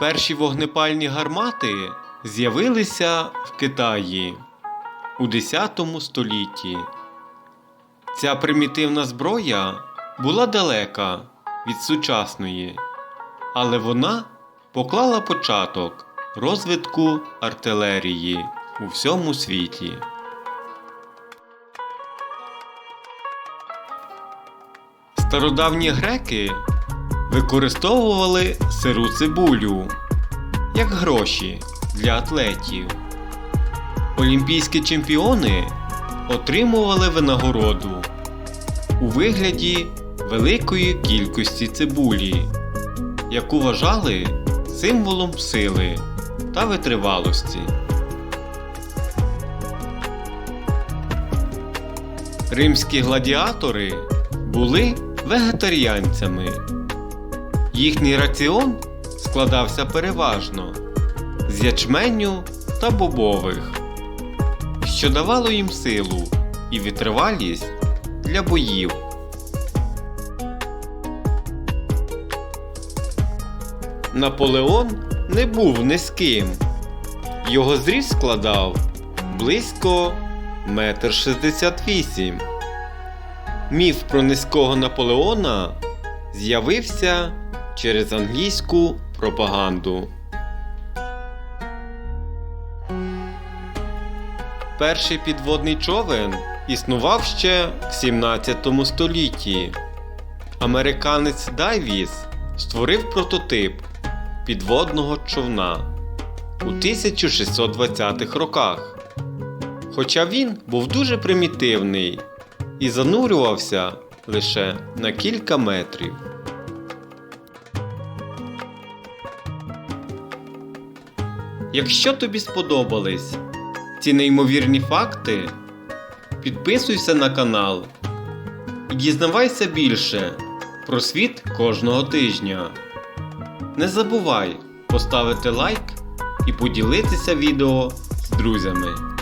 Перші вогнепальні гармати з'явилися в Китаї у 10 столітті. Ця примітивна зброя була далека від сучасної, але вона поклала початок розвитку артилерії у всьому світі. Стародавні греки використовували сиру цибулю як гроші для атлетів. Олімпійські чемпіони отримували винагороду у вигляді великої кількості цибулі, яку вважали символом сили та витривалості. Римські гладіатори були вегетаріанцями. Їхній раціон складався переважно з ячменю та бобових, що давало їм силу і витривалість для боїв. Наполеон не був низьким. Його зріст складав близько 1,68 м. Міф про низького Наполеона з'явився через англійську пропаганду. Перший підводний човен існував ще в 17 столітті. Американець Дайвіс створив прототип підводного човна у 1620-х роках. Хоча він був дуже примітивний і занурювався лише на кілька метрів. Якщо тобі сподобались ці неймовірні факти, підписуйся на канал і дізнавайся більше про світ кожного тижня. Не забувай поставити лайк і поділитися відео з друзями.